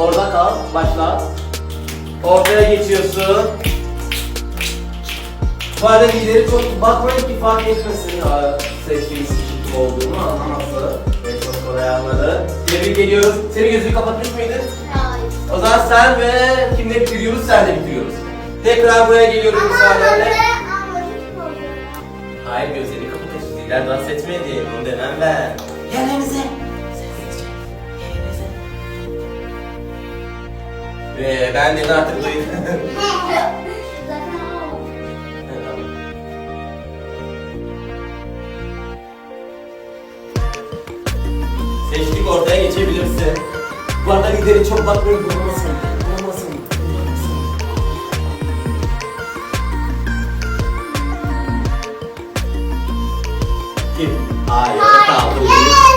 Orada kal. Başla. Ortaya geçiyorsun. Bu arada lideri çok bakmayın ki fark etmesin seçtiğiniz kişi kim olduğunu anlaması. Ve çok kolay anladı. Tebrik ediyoruz. Senin gözünü kapatmış mıydın? Hayır. O zaman sen ve kimle bitiriyoruz? Sen de bitiriyoruz. Tekrar buraya geliyorum Ama müsaadenle. Hayır gözlerini kapatıyorsun. Lider dans etmedi. Bunu demem ben. Yerlerinize. Ve ben de artık o. Seçtik ortaya geçebilirsin. Bu arada lideri çok bakmayın vurmasın. Vurmasın. Vurmasın. Kim? Hayır. Hayır. Kaldı.